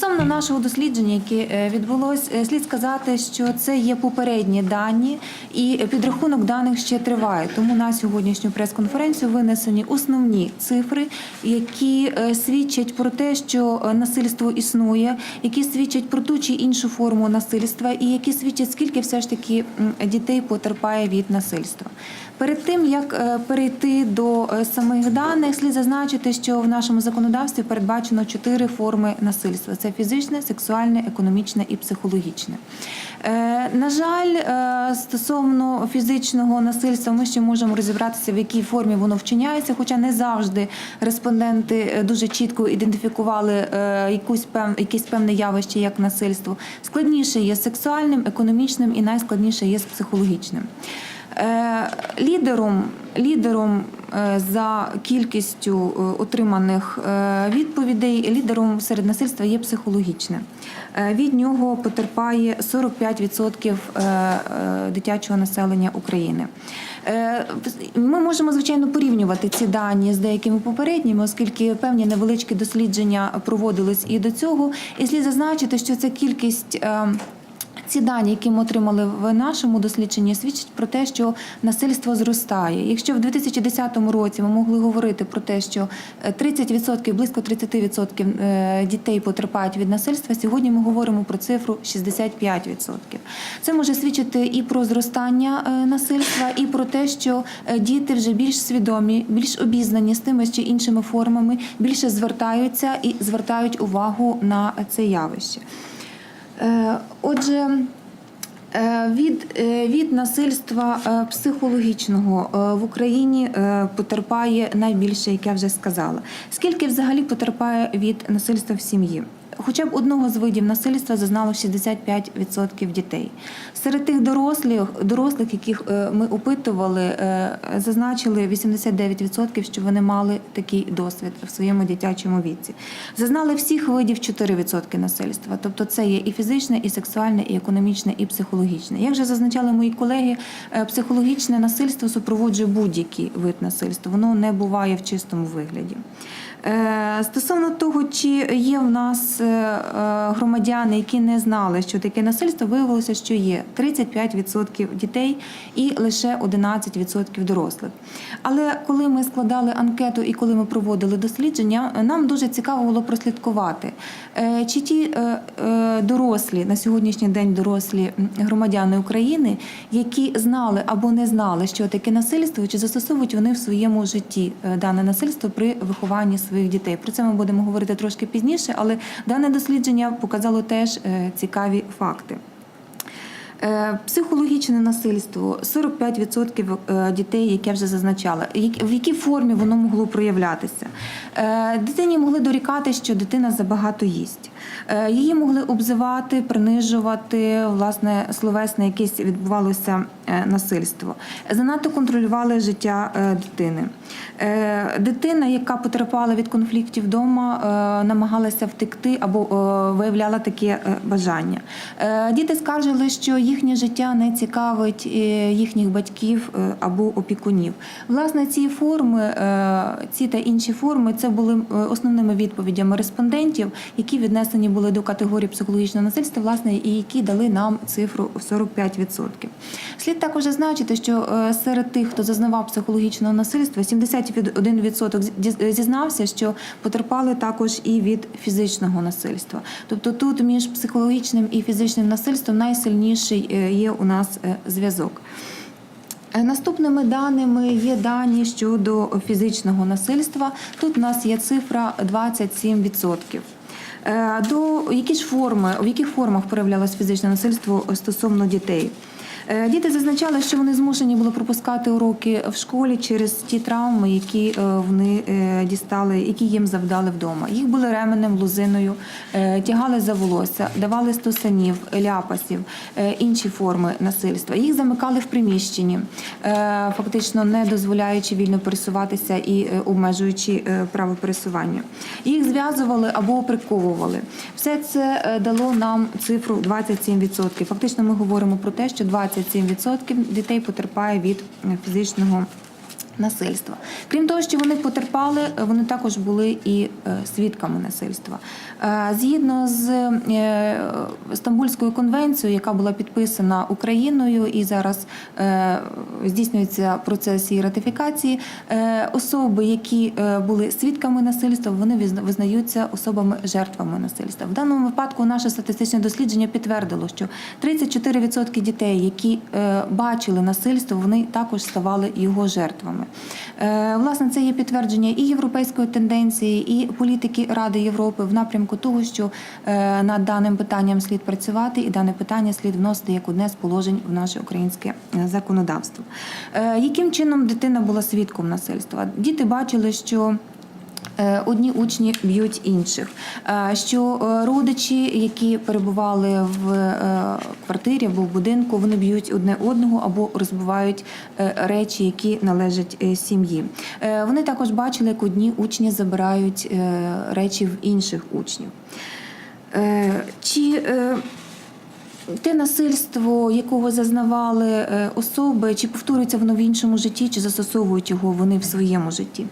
Стосовно нашого дослідження, яке е, відбулось, е, слід сказати, що це є попередні дані, і підрахунок даних ще триває. Тому на сьогоднішню прес-конференцію винесені основні цифри, які е, свідчать про те, що насильство існує, які свідчать про ту чи іншу форму насильства, і які свідчать, скільки все ж таки дітей потерпає від насильства. Перед тим як е, перейти до е, самих даних, слід зазначити, що в нашому законодавстві передбачено чотири форми насильства: це фізичне, сексуальне, економічне і психологічне. Е, На жаль, стосовно фізичного насильства, ми ще можемо розібратися, в якій формі воно вчиняється, хоча не завжди респонденти дуже чітко ідентифікували якусь якесь певне явище як насильство. Складніше є сексуальним, економічним і найскладніше є з психологічним. Е, Лідером, лідером е, за кількістю е, отриманих відповідей, лідером серед насильства є психологічне. Від нього потерпає 45% е, е, дитячого населення України. Ми можемо звичайно порівнювати ці дані з деякими попередніми, оскільки певні невеличкі дослідження проводились і до цього. І слід зазначити, що ця кількість. Е, ці дані, які ми отримали в нашому дослідженні, свідчать про те, що насильство зростає. Якщо в 2010 році ми могли говорити про те, що е, 30%, близько 30% е, дітей потерпають від насильства, сьогодні ми говоримо про цифру 65%. Це може свідчити і про зростання е, насильства, і про те, що е, діти вже більш свідомі, більш обізнані з тими чи іншими формами, більше звертаються і звертають увагу на це явище. Е, Отже, е, від, е, від насильства психологічного в Україні потерпає найбільше, як я вже сказала. Скільки взагалі потерпає від насильства в сім'ї? Хоча б одного з видів насильства зазнало 65% дітей. Серед тих дорослих, дорослих, яких е, ми опитували, е, зазначили 89%, що вони мали такий досвід в своєму дитячому віці. Зазнали всіх видів 4% насильства. Тобто це є і фізичне, і сексуальне, і економічне, і психологічне. Як вже зазначали мої колеги, е, психологічне насильство супроводжує будь-який вид насильства. Воно не буває в чистому вигляді. Е, Стосовно того, чи є в нас е, е, громадяни, які не знали, що таке насильство, виявилося, що є 35% дітей і лише 11% дорослих. Але коли ми складали анкету і коли ми проводили дослідження, нам дуже цікаво було прослідкувати, чи ті дорослі на сьогоднішній день дорослі громадяни України, які знали або не знали, що таке насильство, чи застосовують вони в своєму житті дане насильство при вихованні своїх дітей. Про це ми будемо говорити трошки пізніше, але дане дослідження показало теж е, цікаві факти. Е, Психологічне насильство 45% е, дітей, як я вже зазначала. В якій формі воно могло проявлятися? Дитині могли дорікати, що дитина забагато їсть. Е, Її могли обзивати, принижувати, власне, словесне якесь відбувалося е, насильство. Занадто контролювали життя е, дитини. Дитина, яка потерпала від конфліктів вдома, намагалася втекти або виявляла таке бажання. Діти скаржили, що їхнє життя не цікавить їхніх батьків або опікунів. Власне, ці форми, ці та інші форми, це були основними відповідями респондентів, які віднесені були до категорії психологічного насильства, власне, і які дали нам цифру 45%. Слід також зазначити, що е, серед тих, хто зазнавав психологічного насильства, 71% зі- зізнався, що потерпали також і від фізичного насильства. Тобто тут між психологічним і фізичним насильством найсильніший е, є у нас е, зв'язок. Наступними даними є дані щодо фізичного насильства. Тут у нас є цифра 27%. Е, До які ж форми, в яких формах проявлялось фізичне насильство стосовно дітей? Е, Діти зазначали, що вони змушені були пропускати уроки в школі через ті травми, які е, вони е, дістали, які їм завдали вдома. Їх були ременем, лузиною, тягали за волосся, давали стосанів, ляпасів, інші форми насильства. Їх замикали в приміщенні, фактично не дозволяючи вільно пересуватися і обмежуючи право пересування. Їх зв'язували або приковували. Все це дало нам цифру 27%. Фактично, ми говоримо про те, що 27% дітей потерпає від фізичного Насильства. Крім того, що вони потерпали, е, вони також були і е, свідками насильства. Е, Згідно з Стамбульською конвенцією, яка була підписана Україною, і зараз здійснюється процес її ратифікації, особи, які були свідками насильства, вони визнаються особами жертвами насильства. В даному випадку наше статистичне дослідження підтвердило, що 34% дітей, які бачили насильство, вони також ставали його жертвами. Е, Власне, це є підтвердження і європейської тенденції, і політики Ради Європи в напрямку того, що е, над даним питанням слід працювати, і дане питання слід вносити як одне з положень в наше українське е, законодавство. Яким чином дитина була свідком насильства? Діти бачили, що Одні учні б'ють інших. Е, Що е, родичі, які перебували в е, квартирі або в будинку, вони б'ють одне одного або розбивають е, речі, які належать е, сім'ї. Е, Вони також бачили, як одні учні забирають е, речі в інших учнів. Е, Чи е, те насильство, якого зазнавали е, особи, чи повторюється воно в іншому житті, чи застосовують його вони в своєму житті?